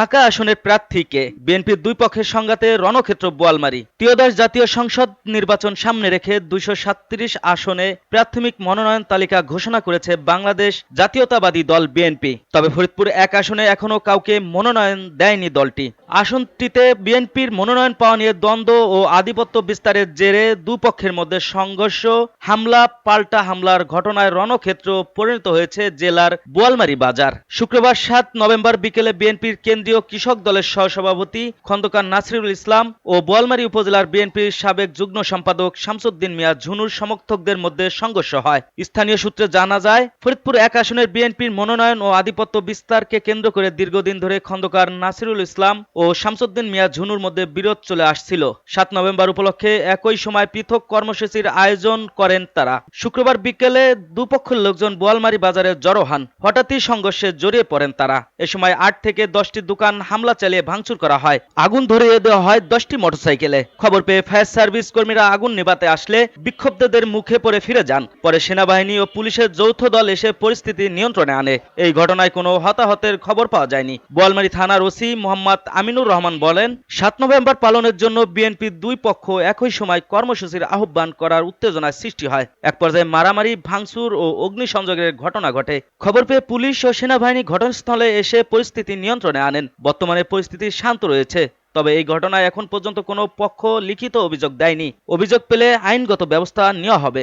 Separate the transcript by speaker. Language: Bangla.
Speaker 1: ঢাকা আসনের প্রার্থীকে বিএনপির দুই পক্ষের সংঘাতে রণক্ষেত্র বোয়ালমারি। ত্রিয়োদশ জাতীয় সংসদ নির্বাচন সামনে রেখে দুইশো আসনে প্রাথমিক মনোনয়ন তালিকা ঘোষণা করেছে বাংলাদেশ জাতীয়তাবাদী দল বিএনপি। তবে ফরিদপুর এক আসনে এখনও কাউকে মনোনয়ন দেয়নি দলটি। আসনটিতে বিএনপির মনোনয়ন পাওয়া নিয়ে দ্বন্দ্ব ও আধিপত্য বিস্তারের জেরে দুপক্ষের মধ্যে সংঘর্ষ, হামলা, পাল্টা হামলার ঘটনায় রণক্ষেত্র পরিণত হয়েছে জেলার বোয়ালমারী বাজার। শুক্রবার সাত নভেম্বর বিকেলে বিএনপির কেন্দ্রীয় কৃষক দলের সহসভাপতি খন্দকার নাসিরুল ইসলাম ও বোয়ালমারী উপজেলার বিএনপির সাবেক যুগ্ম সম্পাদক শামসুদ্দিন মিয়া ঝুনুর সমর্থকদের মধ্যে সংঘর্ষ হয়। স্থানীয় সূত্রে জানা যায়, ফরিদপুর এক আসনের বিএনপির মনোনয়ন ও আধিপত্য বিস্তারকে কেন্দ্র করে দীর্ঘদিন ধরে খন্দকার নাসিরুল ইসলাম ও শামসুদ্দিন মিয়া ঝুনুর মধ্যে বিরোধ চলে আসছিল। সাত নভেম্বর উপলক্ষে একই সময় পৃথক কর্মসূচির আয়োজন করেন তারা। শুক্রবার বিকেলে দুপক্ষের লোকজন বোয়ালমারী বাজারে জড়ো হন। হঠাৎই সংঘর্ষে জড়িয়ে পড়েন তারা। এ সময় আট থেকে দশটি দোকান হামলা চালিয়ে ভাঙচুর করা হয়। আগুন ধরিয়ে দেওয়া হয় দশটি মোটরসাইকেলে। খবর পেয়ে ফায়ার সার্ভিস কর্মীরা আগুন নেভাতে আসলে বিক্ষুব্ধদের মুখে পড়ে ফিরে যান। পরে সেনাবাহিনী ও পুলিশের যৌথ দল এসে পরিস্থিতি নিয়ন্ত্রণে আনে। এই ঘটনায় কোনো হতাহতের খবর পাওয়া যায়নি। বোয়ালমারী থানার ওসি মোহাম্মদ আমিনুর রহমান বলেন, সাত নভেম্বর পালনের জন্য বিএনপির দুই পক্ষ একই সময় কর্মসূচির আহ্বান করার উত্তেজনার সৃষ্টি হয়। এক পর্যায়ে মারামারি, ভাঙচুর ও অগ্নিসংযোগের ঘটনা ঘটে। খবর পেয়ে পুলিশ ও সেনাবাহিনী ঘটনাস্থলে এসে পরিস্থিতি নিয়ন্ত্রণে আনেন বর্তমানে পরিস্থিতি শান্ত রয়েছে, তবে এই ঘটনায় এখন পর্যন্ত কোনো পক্ষ লিখিত অভিযোগ দেয়নি। অভিযোগ পেলে আইনগত ব্যবস্থা নেওয়া হবে।